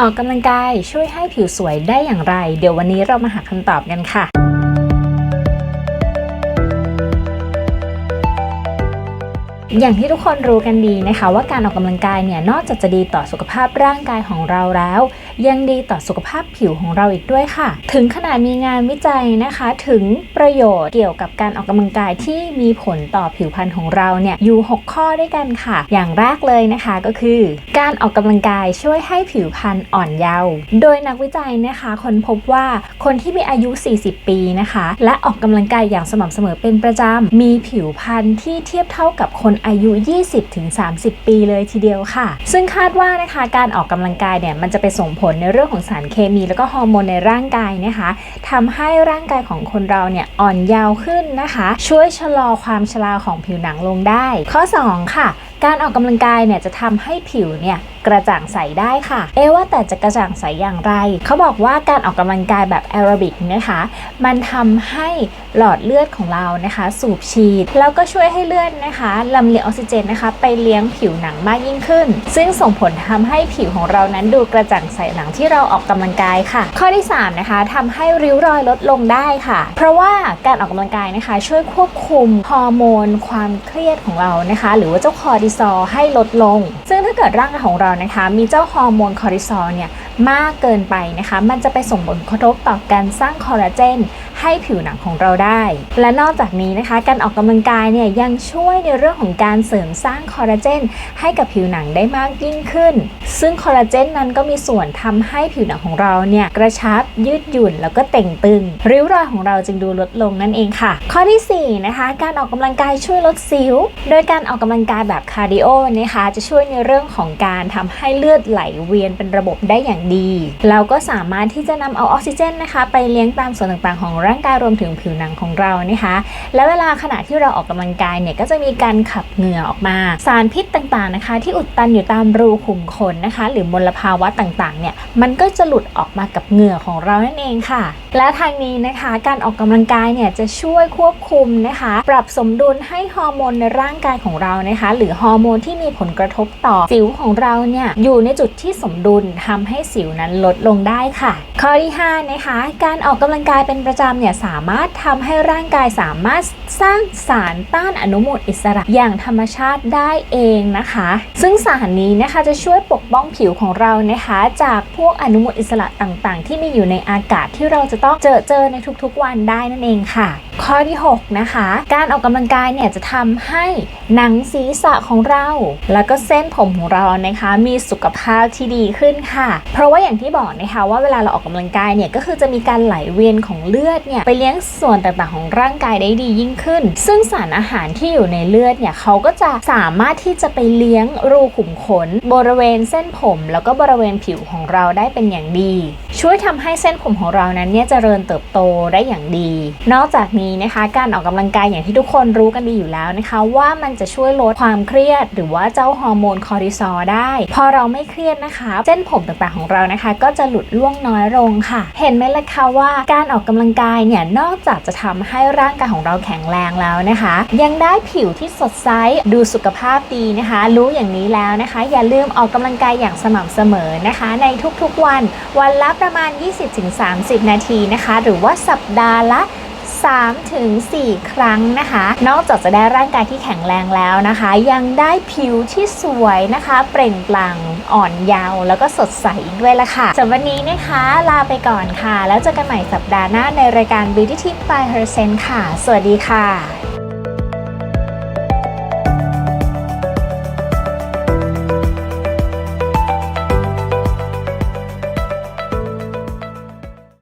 ออกกำลังกายช่วยให้ผิวสวยได้อย่างไร เดี๋ยววันนี้เรามาหาคำตอบกันค่ะอย่างที่ทุกคนรู้กันดีนะคะ ว่าการออกกำลังกายเนี่ยนอกจากจะดีต่อสุขภาพร่างกายของเราแล้ว ยังดีต่อสุขภาพผิวของเราอีกด้วยค่ะ ถึงขนาดมีงานวิจัยนะคะ ถึงประโยชน์เกี่ยวกับการออกกำลังกายที่มีผลต่อผิวพรรณของเราเนี่ยอยู่ 6 ข้อด้วยกันค่ะ อย่างแรกเลยนะคะก็คือ การออกกำลังกายช่วยให้ผิวพรรณอ่อนเยาว์โดยนักวิจัยนะคะคนพบว่าคนที่มีอายุ 40 ปีนะคะ และออกกำลังกายอย่างสม่ำเสมอเป็นประจำมีผิวพรรณที่เทียบเท่ากับคนอายุ 20-30 ปีเลยทีเดียวค่ะ ซึ่งคาดว่านะคะการออกกำลังกายเนี่ยมันจะไปส่งผลในเรื่องของสารเคมี แล้วก็ฮอร์โมนในร่างกายนะคะทำให้ร่างกายของคนเราเนี่ยอ่อนเยาว์ขึ้นนะคะ ช่วยชะลอความชราของผิวหนังลงได้ ข้อ 2 ค่ะการออกกำลังกายเนี่ยจะทำให้ผิวเนี่ยกระจ่างใสได้ค่ะ เอว่าแต่จะกระจ่างใสอย่างไร เขาบอกว่าการออกกำลังกายแบบแอโรบิกนะคะ มันทำให้หลอดเลือดของเรานะคะ สูบฉีด แล้วก็ช่วยให้เลือดนะคะลำเลียงออกซิเจนนะคะ ไปเลี้ยงผิวหนังมากยิ่งขึ้น ซึ่งส่งผลทำให้ผิวของเรานั้นดูกระจ่างใสหลังที่เราออกกำลังกายค่ะ ข้อที่ 3 นะคะทำให้ริ้วรอยลดลงได้ค่ะ เพราะว่าการออกกำลังกายนะคะ ช่วยควบคุมฮอร์โมน ความเครียดของเรานะคะ หรือว่าเจ้าคอร์ติซอลให้ลดลง ซึ่งถ้าเกิดร่างกายของเรานะคะ มีเจ้าฮอร์โมนคอร์ติซอลเนี่ย มากเกินไปนะคะ มันจะไปส่งผลกระทบต่อการสร้างคอลลาเจนให้ผิวหนังของเราได้ และนอกจากนี้นะคะ การออกกำลังกายเนี่ยยังช่วยในเรื่องของการเสริมสร้างคอลลาเจนให้กับผิวหนังได้มากยิ่งขึ้น ซึ่งคอลลาเจนนั้นก็มีส่วนทำให้ผิวหนังของเราเนี่ยกระชับยืดหยุ่นแล้วก็เต่งตึง ริ้วรอยของเราจึงดูลดลงนั่นเองค่ะ ข้อที่4นะคะการออกกำลังกายช่วยลดสิว โดยการออกกำลังกายแบบคาร์ดิโอนะคะจะช่วยในเรื่องของการทำให้เลือดไหลเวียนเป็นระบบได้อย่างดีเราก็สามารถที่จะนำเอาออกซิเจนนะคะ ไปเลี้ยงตามส่วนต่างๆ ของร่างกายรวมถึงผิวหนังของเรานะคะ และเวลาขณะที่เราออกกำลังกายเนี่ยก็จะมีการขับเหงื่อออกมา สารพิษต่างๆนะคะ ที่อุดตันอยู่ตามรูขุมขนนะคะ หรือมลภาวะต่างๆเนี่ยมันก็จะหลุดออกมากับเหงื่อของเรานั่นเองค่ะ และทางนี้นะคะการออกกำลังกายเนี่ยจะช่วยควบคุมนะคะ ปรับสมดุลให้ฮอร์โมนในร่างกายของเรานะคะ หรือฮอร์โมนที่มีผลกระทบต่อสิวของเราเนี่ยอยู่ในจุดที่สมดุลทำให้สิวนั้นลดลงได้ค่ะ ข้อที่5นะคะการออกกำลังกายเป็นประจำเนี่ยสามารถทำให้ร่างกายสามารถสร้างสารต้านอนุมูลอิสระอย่างธรรมชาติได้เองนะคะ ซึ่งสารนี้นะคะจะช่วยปกป้องผิวของเรานะคะ จากพวกอนุมูลอิสระต่างๆ ที่มีอยู่ในอากาศที่เราจะต้องเจอเจอในทุกๆวันได้นั่นเองค่ะ ข้อที่ 6 นะคะ การออกกำลังกายเนี่ยจะทำให้หนังศีรษะของเรา แล้วก็เส้นผมของเรานะคะ มีสุขภาพที่ดีขึ้นค่ะ เพราะราะว่าอย่างที่บอกนะคะว่าเวลาเราออกกำลังกายเนี่ยก็คือจะมีการไหลเวียนของเลือดเนี่ยไปเลี้ยงส่วนต่างๆของร่างกายได้ดียิ่งขึ้น ซึ่งสารอาหารที่อยู่ในเลือดเนี่ยเขาก็จะสามารถที่จะไปเลี้ยงรูขุมขน บริเวณเส้นผม แล้วก็บริเวณผิวของเราได้เป็นอย่างดี ช่วยทำให้เส้นผมของเรานั้นเนี่ยเจริญเติบโตได้อย่างดี นอกจากนี้นะคะการออกกำลังกายอย่างที่ทุกคนรู้กันดีอยู่แล้วนะคะ ว่ามันจะช่วยลดความเครียด หรือว่าเจ้าฮอร์โมนคอร์ติซอลได้ พอเราไม่เครียดนะคะ เส้นผมต่างๆของเรานะคะ ก็จะหลุดล่วงน้อยลงค่ะ เห็นไหมล่ะคะว่าการออกกำลังกายเนี่ยนอกจากจะทำให้ร่างกายของเราแข็งแรงแล้วนะคะ ยังได้ผิวที่สดใสดูสุขภาพดีนะคะ รู้อย่างนี้แล้วนะคะ อย่าลืมออกกำลังกายอย่างสม่ำเสมอนะคะ ในทุกๆวัน วันละประมาณ 20-30 นาทีนะคะ หรือว่าสัปดาห์ละ 3ถึง4ครั้งนะคะ นอกจากจะได้ร่างกายที่แข็งแรงแล้วนะคะ ยังได้ผิวที่สวยนะคะ เปล่งปลั่งอ่อนเยาว์แล้วก็สดใสอีกด้วยละค่ะสำหรับวันนี้นะคะลาไปก่อนค่ะ แล้วเจอกันใหม่สัปดาห์หน้าในรายการ Beauty Tip by Her Sen ค่ะ สวัสดีค่ะ